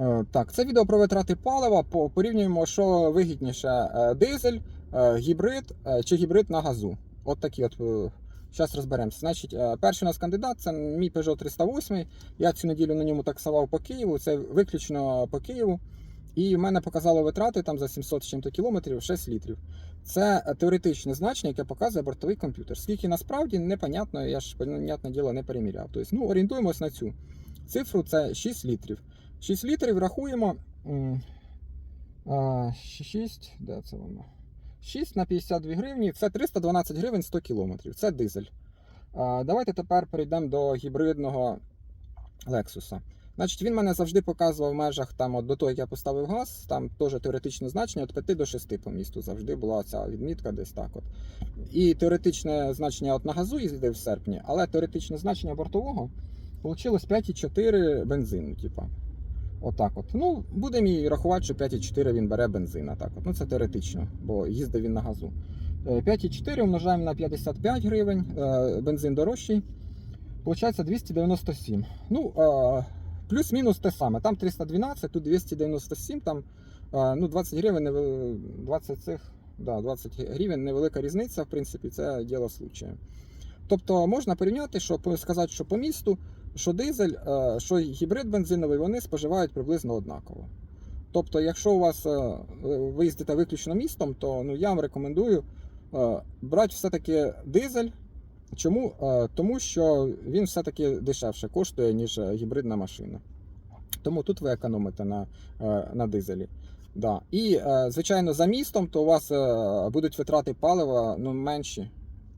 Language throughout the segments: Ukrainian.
Е, Так, це відео про витрати палива. Порівнюємо, що вигідніше е, дизель, е, гібрид чи гібрид на газу. От такі от. Зараз розберемося. Значить, перший у нас кандидат це мій Peugeot 308. Я цю неділю на ньому таксував по Києву. Це виключно по Києву. І в мене показало витрати там за 700 з чим-то кілометрів 6 літрів. Це теоретичне значення, яке показує бортовий комп'ютер. Скільки насправді непонятно, я ж понятне діло не переміряв. Тобто, ну, орієнтуємось на цю цифру, це 6 літрів. 6 літрів рахуємо. 6, де це воно? 6 на 52 гривні це 312 гривень 100 кілометрів. Це дизель. Давайте тепер перейдемо до гібридного Lexus. Значить, він мене завжди показував в межах там, от до того, як я поставив газ, там теж теоретичне значення від 5 до 6 по місту завжди була ця відмітка десь так. от. І теоретичне значення от на газу їздив в серпні, але теоретичне значення бортового вийшло 5,4 бензину. Типа. Отак от. Ну, будемо і рахувати, що 5,4 він бере бензина. Так от. Ну, це теоретично, бо їздив він на газу. Е, 5,4 умножаємо на 55 гривень, е, бензин дорожчий. Получається 297. Ну, е, плюс-мінус те саме. Там 312, тут 297, там е, ну, 20 гривень, 20 цих, да, 20 гривень невелика різниця, в принципі, це діло случаю. Тобто можна порівняти, що сказати, що по місту, що дизель, е, що гібрид бензиновий, вони споживають приблизно однаково. Тобто, якщо у вас е, ви їздите виключно містом, то ну, я вам рекомендую е, брати все-таки дизель. Чому? Тому що він все-таки дешевше коштує, ніж гібридна машина. Тому тут ви економите на, на дизелі. Да. І, звичайно, за містом, то у вас будуть витрати палива ну, менші.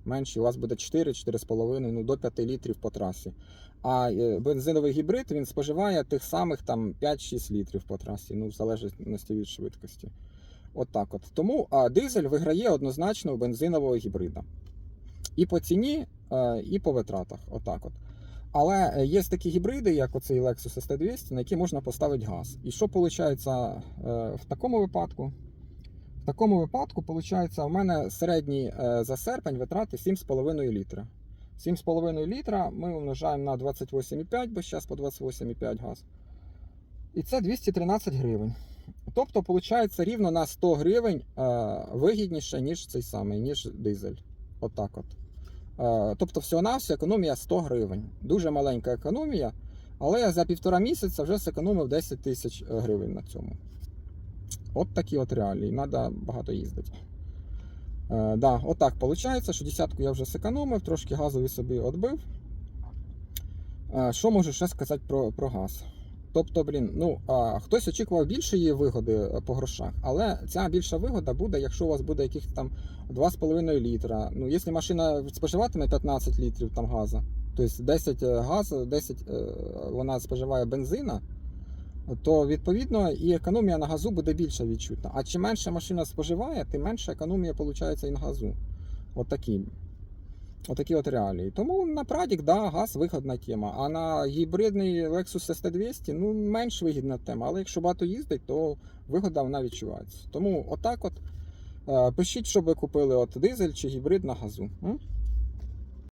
Менші, у вас буде 4-4,5 ну, до 5 літрів по трасі. А е, бензиновий гібрид він споживає тих самих там 5-6 літрів по трасі, ну, в залежності від швидкості. От так от. Тому а, дизель виграє однозначно у бензинового гібрида. І по ціні, е, і по витратах. Отак от. Але е, є такі гібриди, як оцей Lexus ST200, на які можна поставити газ. І що виходить в такому випадку? Такому випадку, виходить, у мене середній е, за серпень витрати 7,5 літра. 7,5 літра ми умножаємо на 28,5, бо зараз по 28,5 газ. І це 213 гривень. Тобто, виходить, рівно на 100 гривень е, вигідніше, ніж цей самий, ніж дизель. Отак от. Е, тобто, всього-навсього економія 100 гривень. Дуже маленька економія, але я за півтора місяця вже зекономив 10 тисяч гривень на цьому. От такі от реалії. Треба багато їздити. Е, да, отак виходить, що десятку я вже зекономив, трошки газові собі відбив. Е, що можу ще сказати про, про газ? Тобто, блін, ну а, хтось очікував більшої вигоди е, по грошах, але ця більша вигода буде, якщо у вас буде яких там 2,5 літра. Ну, якщо машина споживатиме 15 літрів там газу, тобто 10 газу, 10 е, вона споживає бензина, то відповідно і економія на газу буде більша відчутна. А чим менше машина споживає, тим менша економія виходить і на газу. Отакі. Отакі от реалії. Тому на Прадік, да, газ вигідна тема. А на гібридний Lexus ST200 ну, менш вигідна тема. Але якщо багато їздить, то вигода вона відчувається. Тому отак от. е, Пишіть, що ви купили от дизель чи гібрид на газу.